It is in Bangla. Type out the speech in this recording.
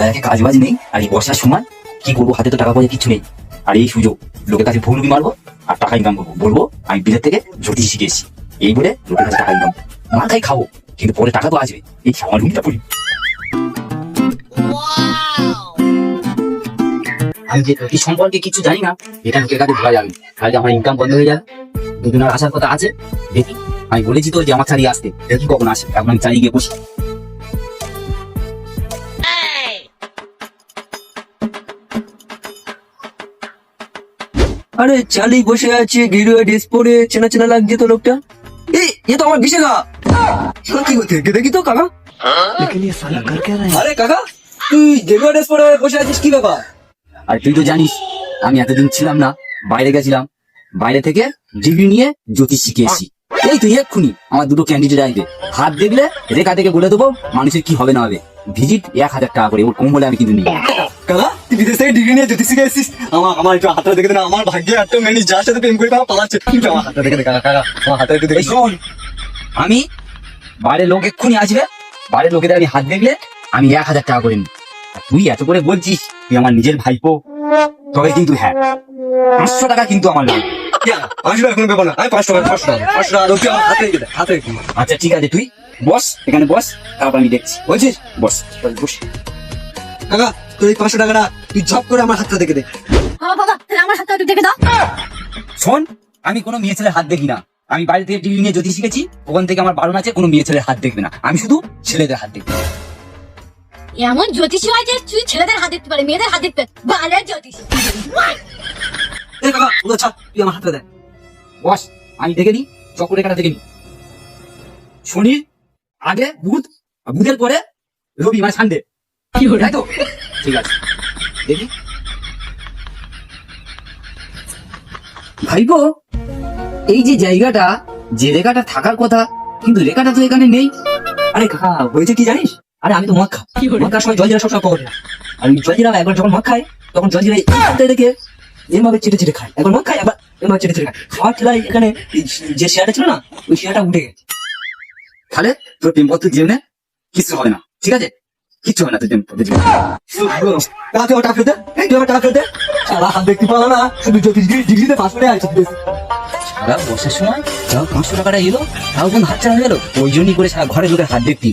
শালাকে কাজ বাজ নেই, আর এই বর্ষার সময় কি করব? হাতে তো টাকা পয়সা কিছু নেই। আর এই সুযোগ লোকের কাছে ভুলবি মারবো, আর টাকা ইনকাম করব। বলব, আমি বিলের থেকে জ্যোতিষ শিখেছি এই বলে লোকের কাছে টাকা ইনকাম মাথায় খাব, কিন্তু পরে টাকা তো আসবে। এই আমার রুমটা পড়ি আমি যে জ্যোতিষ সম্পর্কে কিছু জানি না, এটা লোকের কাছে ভোলা যাবে তাহলে আমার ইনকাম বন্ধ হয়ে যাবে। দুজনের আসার কথা আছে, দেখি। আমি বলেছি তো যে আমার ছাড়িয়ে আসতে, দেখি কখন আসে। এখন আমি চালিয়ে গিয়ে বসি। আরে চালি বসে আছে, গেরুয়া ড্রেস পরে, চেনা চেনা লাগছে তো লোকটা। এই তো আমার বিশেখা কি করতে দেখি তো, কাকা? আরে, কাকা, তুই গেরুয়া ড্রেস পরে বসে আছিস, কি ব্যাপার? আর, তুই তো জানিস, আমি এতদিন ছিলাম না, বাইরে গেছিলাম। বাইরে থেকে ডিগ্রি নিয়ে জ্যোতিষ শিখে এসেছি। এই তুই এক্ষুনি আমার দুটো ক্যান্ডিডেট আসবে হাত দেখলে রেখা থেকে বলে দেবো, মানুষের কি হবে না হবে। ভিজিট এক হাজার টাকা করে, ওর কম বলে আমি কিন্তু নিই। কাকা তুই বিদেশ থেকে ডিগ্রি নিয়ে জ্যোতিষ আমার আমার একটু হাতটা দেখে না আমার ভাগ্যে একটা মেয়ে যার সাথে প্রেম করে আমার পালাচ্ছে আমার হাতটা দেখে দে কাকা কাকা আমার হাতটা একটু দেখে শোন আমি বাইরের লোক এক্ষুনি আসবে। বাইরের লোকেদের আমি হাত দেখলে আমি এক হাজার টাকা করে নিই তুই এত করে বলছিস তুই আমার নিজের ভাইপো। তবে কিন্তু হ্যাঁ পাঁচশো টাকা কিন্তু আমার লাগবে। আচ্ছা ঠিক আছে তুই বস এখানে বস তারপর আমি দেখছি। বলছিস? বস বস। কাকা তুই এই পাঁচশো টাকাটা তুই ঝপ করে আমার হাতটা দেখে দে। বাবা আমার হাতটা একটু দেখে দাও। শোন আমি কোনো মেয়ে ছেলের হাত দেখি না। আমি বাড়ি থেকে ডিগ্রি নিয়ে জ্যোতিষ শিখেছি ওখান থেকে আমার বারণ আছে কোনো মেয়ে ছেলের হাত দেখবে না। আমি শুধু ছেলেদের হাত দেখব এমন জ্যোতিষী হয় যে তুই ছেলেদের হাত দেখতে পারে মেয়েদের হাত দেখতে বালের জ্যোতিষ। কাকা ছাপ তুই আমার হাতটা দে বস আমি দেখে নিই চক্রেখাটা দেখে নিই। শনি আগে বুধ বুধের পরে রবি মানে সানডে। কি তাই তো? ঠিক আছে। দেখি। ভাইপো এই যে জায়গাটা যে রেখাটা থাকার কথা কিন্তু রেখাটা তো এখানে নেই। আরে কাকা হয়েছে কি জানিস? আরে আমি তো মদ খা মদ খাওয়ার সময় জলজিরা সবসময় পকড়ে না আর ওই জলজিরা একবার যখন মদ খায় তখন জলজিরা রেখে এভাবে চেটে চেটে খায়। একবার মদ খায় একবার এভাবে চেটে চেটে খায়। খাওয়ার ঠেলায় এখানে যে শেয়ারটা ছিল না ওই শেয়ারটা উঠে গেছে। তাহলে তোর প্রেমপত্র জীবনে কিছু হবে না। ঠিক আছে? কিচ্ছু হয় না তুই আমার টাকা ফেরত এই তুই আমার টাকা ফেরত সারা হাত দেখতে পারো না শুধু জ্যোতিষ ডিগ্রিতে পাস করে আছে সারা বর্ষার সময় তাও পাঁচশো টাকাটা এলো তাও কোন হাত চালা গেল? ওই জন্যই করে সারা ঘরে লোকের হাত দেখতে